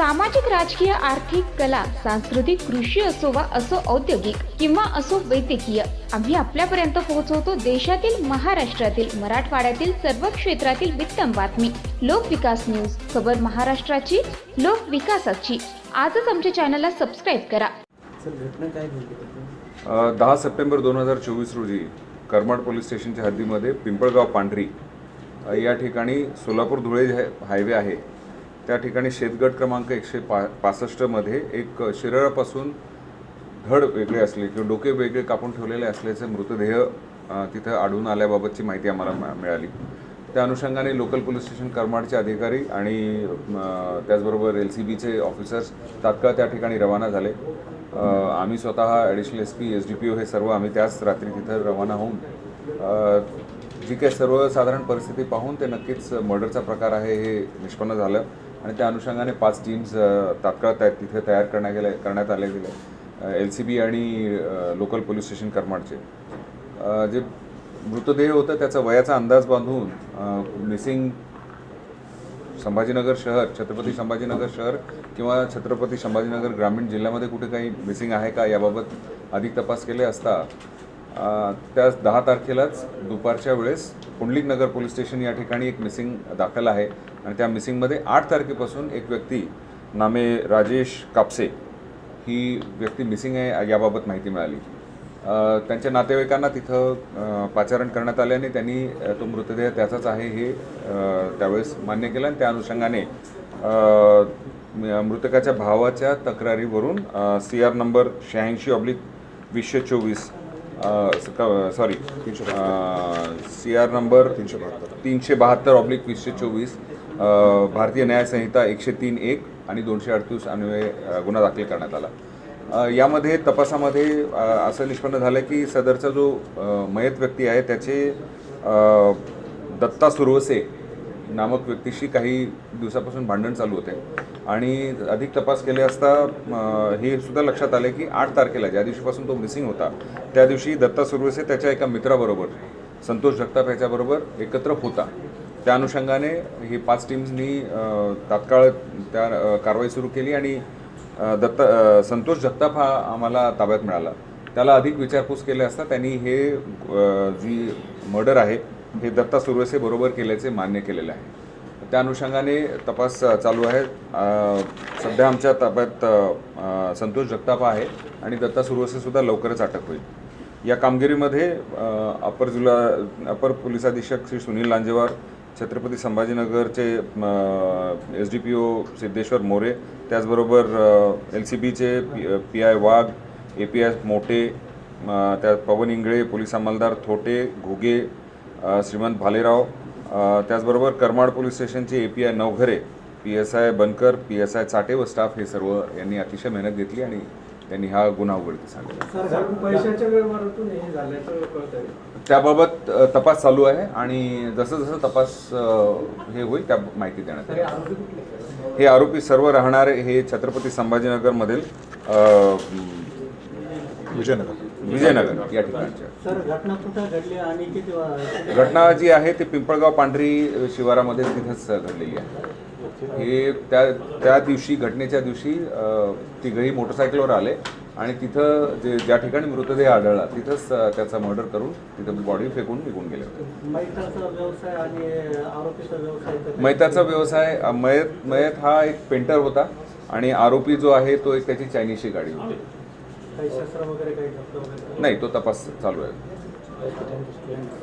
सामाजिक राजकीय आर्थिक कला सांस्कृतिक कृषी असो वा असो औद्योगिक किंवा असो वैद्यकीय आम्ही आपल्यापर्यंत पोहोचवतो देशातील महाराष्ट्रातील मराठवाड्यातील सर्व क्षेत्रातील वित्तम बातमी. लोकविकास न्यूज खबर महाराष्ट्राची लोकविकासाची आजच आमच्या चॅनलला सबस्क्राईब करा. दहा सप्टेंबर दोन हजार चोवीस रोजी करमाड पोलीस स्टेशनच्या हद्दीमध्ये पिंपळगाव पांढरी या ठिकाणी सोलापूर धुळे हायवे आहे. त्या ठिकाणी शेतगट क्रमांक एकशे पा पासष्टमध्ये एक शरीरापासून धड वेगळे असले किंवा डोके वेगळे कापून ठेवलेले असल्याचे मृतदेह तिथं आढळून आल्याबाबतची माहिती आम्हाला मिळाली. त्या अनुषंगाने लोकल पोलीस स्टेशन करमाडचे अधिकारी आणि त्याचबरोबर एल सी बीचे ऑफिसर्स तात्काळ त्या ठिकाणी रवाना झाले. आम्ही स्वतः additional S P S D P O हे सर्व आम्ही त्याच रात्री तिथं रवाना होऊन जी काही सर्वसाधारण परिस्थिती पाहून ते नक्कीच मर्डरचा प्रकार आहे हे निष्पन्न झालं. आणि त्या अनुषंगाने पाच टीम्स तात्काळ त्या तिथे तयार करण्यात गेले करण्यात आले गेले. एल सी बी आणि लोकल पोलीस स्टेशन करमाडचे. जे मृतदेह होतं त्याचा वयाचा अंदाज बांधून मिसिंग संभाजीनगर शहर छत्रपती संभाजीनगर शहर किंवा छत्रपती संभाजीनगर ग्रामीण जिल्ह्यामध्ये कुठे काही मिसिंग आहे का याबाबत अधिक तपास केले असता त्या दहा तारखेलाच दुपारच्या वेळेस पुंडलिक नगर पोलीस स्टेशन या ठिकाणी एक मिसिंग दाखल आहे. आणि त्या मिसिंगमध्ये आठ तारखेपासून एक व्यक्ती नामे राजेश कापसे ही व्यक्ती मिसिंग आहे याबाबत माहिती मिळाली. त्यांच्या नातेवाईकांना तिथं पाचारण करण्यात आल्याने त्यांनी तो मृतदेह त्याचाच आहे हे त्यावेळेस मान्य केलं आणि त्या अनुषंगाने मृतकाच्या भावाच्या तक्रारीवरून सी आर नंबर शहाऐंशी ऑब्लिक वीसशे चोवीस सॉरी सी आर नंबर तीनशे बहात्तर तीनशे बहात्तर ऑब्लिक वीसशे चोवीस भारतीय न्याय संहिता एकशे तीन एक आणि दोनशे अडतीस अन्वये गुन्हा दाखल करण्यात आला. यामध्ये तपासामध्ये असं निष्पन्न झालं की सदरचा जो मयत व्यक्ती आहे त्याचे दत्ता सुरवसे नामक व्यक्तीशी काही दिवसापासून भांडण चालू होते. आणि अधिक तपास केले असता हे सुद्धा लक्षात आले की आठ तारखेला ज्या दिवशीपासून तो मिसिंग होता त्या दिवशी दत्ता सुरवेसे त्याच्या एका मित्राबरोबर संतोष जगताप याच्याबरोबर एकत्र होता. त्या अनुषंगाने ही पाच टीम्सनी तात्काळ त्या कारवाई सुरू केली आणि दत्त संतोष जगताप हा आम्हाला ताब्यात मिळाला. त्याला अधिक विचारपूस केले असता त्यांनी हे जी मर्डर आहे हे दत्ता सुरवसे बरोबर केल्याचे मान्य केलेले आहे. त्या अनुषंगाने तपास चालू आहे. सध्या आमच्या ताब्यात संतोष जगताप आहे आणि दत्ता सुरवसे सुद्धा लवकरच अटक होईल. या कामगिरीमध्ये अपर जिल्हा अपर पोलीस अधीक्षक Shri Sunil Lanjewar Chhatrapati संभाजीनगरचे S D P O Siddheshwar More त्याचबरोबर एल सी बीचे P I Wagh A P S Mote त्या त्यात पवन इंगळे पोलीस अंमलदार थोटे घुगे श्रीमंत भालेराव त्याचबरोबर करमाड पोलीस स्टेशनचे A P I Navghare P S I Bankar P S I Chate व स्टाफ हे सर्व यांनी अतिशय मेहनत घेतली आणि त्यांनी हा गुन्हा उघडकीस आणला सर पैशाच्या व्यवहारातून झाल्याचं कळत आहे त्याबाबत तपास चालू आहे आणि जसं जसं तपास हे होईल त्या माहिती देण्यात येईल. कुठले हे आरोपी सर्व राहणारे हे छत्रपती संभाजीनगरमधील विजयनगर. विजयनगर या ठिकाणचे सर घटना जी आहे ती पिंपळगाव पांढरी शिवारामध्ये तिथंच घडलेली आहे. हे त्या त्या दिवशी घटनेच्या दिवशी तिघही मोटरसायकलवर आले आणि तिथं जे ज्या ठिकाणी मृतदेह आढळला तिथंच त्याचा मर्डर करून तिथं बॉडी फेकून निघून गेले होते. मैताचा व्यवसाय मयत मयत हा एक पेंटर होता आणि आरोपी जो आहे तो एक त्याची चायनीजची गाडी होती. नाही तो तपास चालू आहे.